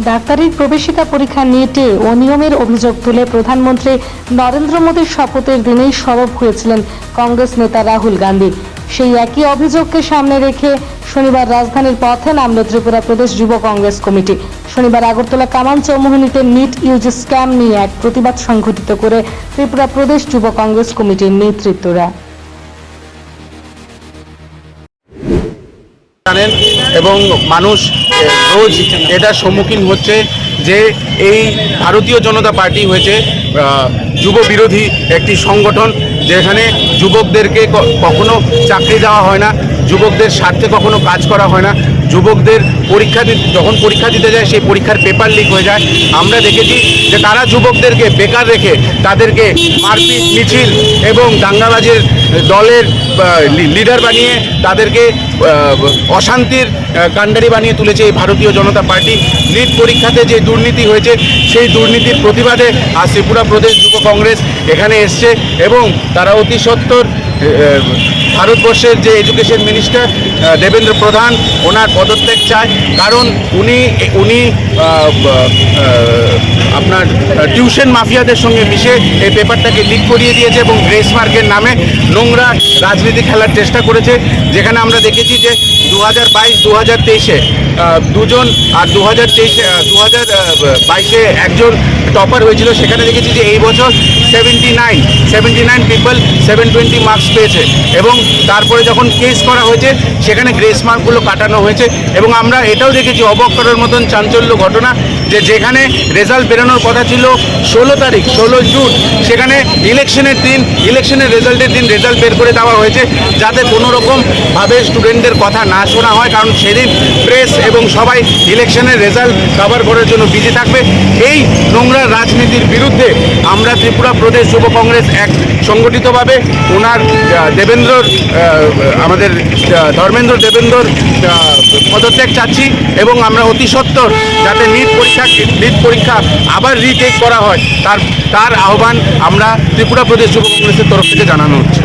ডাক্তারির প্রবেশিকা পরীক্ষা নিটে অনিয়মের অভিযোগ তুলে প্রধানমন্ত্রী নরেন্দ্র মোদীর শপথের দিনেই সরব হয়েছিলেন কংগ্রেস নেতা রাহুল গান্ধী। সেই একই অভিযোগকে সামনে রেখে শনিবার রাজধানীর পথে নামল ত্রিপুরা প্রদেশ যুব কংগ্রেস কমিটি। শনিবার আগরতলা কামান চৌমুহনীতে নিট ইউজি স্ক্যাম নিয়ে এক প্রতিবাদ সংঘটিত করে ত্রিপুরা প্রদেশ যুব কংগ্রেস কমিটির নেতৃত্বরা। জানেন এবং মানুষ রোজ এটা সম্মুখীন হচ্ছে যে এই ভারতীয় জনতা পার্টি হয়েছে যুব বিরোধী একটি সংগঠন যেখানে যুবকদেরকে কখনো চাকরি দেওয়া হয় না, যুবকদের স্বার্থে কখনো কাজ করা হয় না। যুবকদের পরীক্ষা দিতে যখন পরীক্ষা দিতে যায়, সেই পরীক্ষার পেপার লিক হয়ে যায়। আমরা দেখেছি যে তারা যুবকদেরকে বেকার রেখে তাদেরকে মারপিট, মিছিল এবং দাঙ্গাবাজের দলের লিডার বানিয়ে তাদেরকে অশান্তির কাণ্ডারি বানিয়ে তুলেছে এই ভারতীয় জনতা পার্টি। নিট পরীক্ষাতে যে দুর্নীতি হয়েছে, সেই দুর্নীতির প্রতিবাদে আজ ত্রিপুরা প্রদেশ যুব কংগ্রেস এখানে এসছে এবং তারা অতি সত্তর ভারতবর্ষের যে এডুকেশন মিনিস্টার দেবেন্দ্র প্রধান, ওনার পদত্যাগ চায়। কারণ উনি উনি আপনার টিউশন মাফিয়াদের সঙ্গে মিশে এই পেপারটাকে লিক করিয়ে দিয়েছে এবং গ্রেস মার্কের নামে নোংরা রাজনীতি খেলার চেষ্টা করেছে। যেখানে আমরা দেখেছি যে দু হাজার বাইশ দু হাজার তেইশে দুজন আর দু হাজার তেইশে দু হাজার বাইশে একজন টপার হয়েছিল। সেখানে দেখেছি যে এই বছর seventy nine seventy nine people seven twenty marks পেয়েছে এবং তারপরে যখন কেস করা হয়েছে, সেখানে গ্রেস মার্কগুলো কাটানো হয়েছে এবং আমরা এটাও দেখেছি অবাক করার মতন চাঞ্চল্য ঘটনা যে যেখানে রেজাল্ট বেরোনোর কথা ছিল ষোলো তারিখ, ষোলো জুন, সেখানে ইলেকশনের দিন, ইলেকশনের রেজাল্টের দিন রেজাল্ট বের করে দেওয়া হয়েছে যাতে কোনো রকমভাবে স্টুডেন্টদের কথা না শোনা হয়, কারণ সেদিন প্রেস এবং সবাই ইলেকশনের রেজাল্ট কভার করার জন্য বিজি থাকবে। এই নোংরা রাজনীতির বিরুদ্ধে আমরা ত্রিপুরা প্রদেশ যুব কংগ্রেস এক সংগঠিতভাবে ওনার দেবেন্দ্রর আমাদের ধর্মেন্দ্র দেবেন্দ্রর পদত্যাগ চাচ্ছি এবং আমরা অতি সত্বর যাতে নিট পরীক্ষা নিট পরীক্ষা আবার রিটেক করা হয়। তার তার আহ্বান আমরা ত্রিপুরা প্রদেশ যুব কংগ্রেসের তরফ থেকে জানানো হচ্ছে।